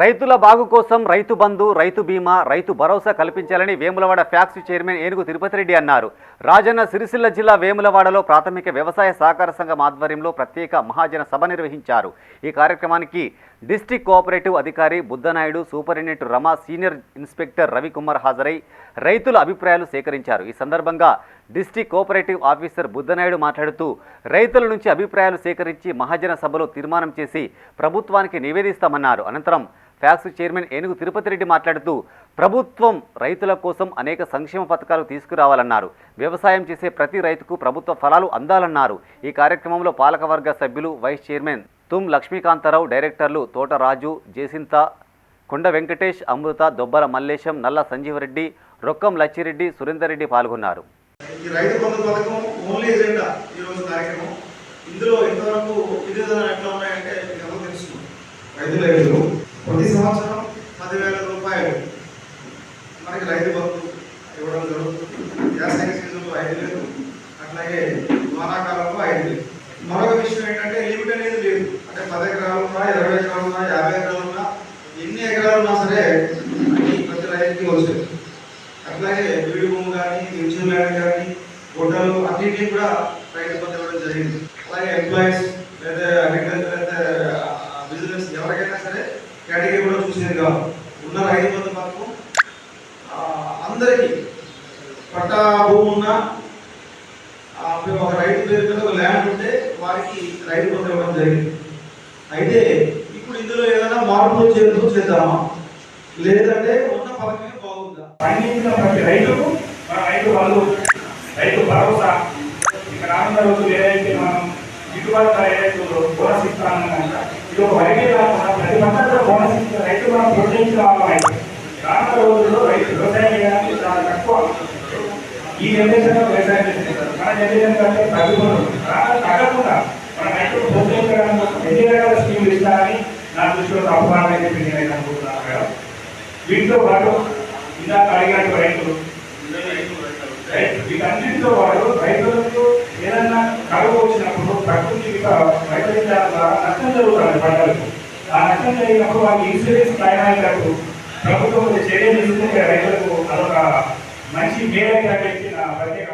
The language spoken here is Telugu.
రైతుల బాగు కోసం రైతు బంధు రైతు బీమా రైతు భరోసా కల్పించాలని వేములవాడ ఫ్యాక్స్ చైర్మన్ ఏనుగు తిరుపతి రెడ్డి అన్నారు. రాజన్న సిరిసిల్ల జిల్లా వేములవాడలో ప్రాథమిక వ్యవసాయ సహకార సంఘం ఆధ్వర్యంలో ప్రత్యేక మహాజన సభ నిర్వహించారు. ఈ కార్యక్రమానికి డిస్టిక్ కోఆపరేటివ్ అధికారి Buddhanaidu superintendent Rama senior inspector Ravikumar హాజరై రైతుల అభిప్రాయాలు సేకరించారు. ఈ సందర్భంగా డిస్టిక్ కోఆపరేటివ్ ఆఫీసర్ బుద్ధనాయుడు మాట్లాడుతూ రైతుల నుంచి అభిప్రాయాలు సేకరించి మహాజన సభలో తీర్మానం చేసి ప్రభుత్వానికి నివేదిస్తామన్నారు. అనంతరం ఫ్యాక్స్ చైర్మన్ ఏనుగు తిరుపతి రెడ్డి మాట్లాడుతూ ప్రభుత్వం రైతుల కోసం అనేక సంక్షేమ పథకాలు తీసుకురావాలన్నారు. వ్యవసాయం చేసే ప్రతి రైతుకు ప్రభుత్వ ఫలాలు అందాలన్నారు. ఈ కార్యక్రమంలో పాలకవర్గ సభ్యులు వైస్ చైర్మన్ తుమ్ లక్ష్మీకాంతారావు డైరెక్టర్లు తోటరాజు జేసింత కొండ వెంకటేష్ అమృత దొబ్బల మల్లేశం నల్ల సంజీవరెడ్డి రొక్కం లచ్చిరెడ్డి సురేందర్ రెడ్డి పాల్గొన్నారు. ఈ రైతు బంధు పథకం ఓన్లీ ఎజెండా కార్యక్రమం. ఇందులో ఇంతవరకు విధేదన ఎట్లా ఉన్నాయంటే మీకు తెలుసు. రైతులు సంవత్సరం పదివేల రూపాయలు. మనకి రైతు బంధు ఇవ్వడం జరుగుతుంది. వ్యవసాయ సీజన్లో ఐదు వేలు అట్లాగే వానాకాలంలో ఐదు వేలు. మరొక విషయం ఏంటంటే లిమిట్ అనేది లేదు. అంటే పది ఎకరాలు ఉన్నా ఇరవై ఎకరాలు ఉన్నా యాభై ఎకరాలు ఉన్నా ఎన్ని ఎకరాలు ఉన్నా సరే ప్రతి రైతుకి వస్తుంది అట్లాగే వీడి భూమి కానీ ఇన్సూర్ ల్యాండ్ కానీ గుడ్డలు అన్నింటినీ కూడా రైతు బంధు ఇవ్వడం జరిగింది. అలాగే ఎంప్లాయీస్ కూడా చూసేది కాదు. ఉన్న రైతు బంధు పథకం అందరికీ పట్టా భూమి ఉన్న ఒక రైతు పేరు మీద ఒక ల్యాండ్ ఉంటే వారికి రైతు బంధు ఇవ్వడం జరిగింది. అయితే ఇప్పుడు ఇందులో ఏదైనా మార్పులు చేస్తూ చేద్దామా? లేదంటే ఉన్న పథకమే బాగుందా? పండించిన ప్రతి రైతుకు రైతు వాళ్ళు రైతు భరోసా. ఇక్కడ రోజులు ఏదైతే గిట్టుబాటు ఇది ఒక వరకే కాకుండా ప్రతి పంట బోనస్ ఇస్తే రైతు మనం రానున్న రోజుల్లో రైతు వ్యవసాయం చేయడానికి చాలా తక్కువ ఈ జనరేషన్ వ్యవసాయం చేస్తున్నారు. మన జనరేషన్ కంటే తగ్గుతున్నారు తగ్గకుండా మన రైతులు ప్రోత్సహించడానికి ఎన్ని రకాల స్కీములు ఇస్తారని నా దృష్టిలో చెప్పి నేను అనుకుంటున్నాను మేడం. వీటితో పాటు ఇందాక అడిగినట్టు రైతులు. రైతు పాటు రైతులకు ఏదన్నా కరువు వచ్చినప్పుడు ప్రకృతి వైపరీత్యాల ద్వారా నష్టం జరుగుతుంది పంటలకు. ఆ నష్టం జరిగినప్పుడు వాళ్ళకి ఇన్సూరెన్స్ ప్రయాణాలకు ప్రభుత్వం చర్యలు తీసుకుంటే రైతులకు అదొక మంచి మేలైన వ్యక్తి నా ప్రత్యేక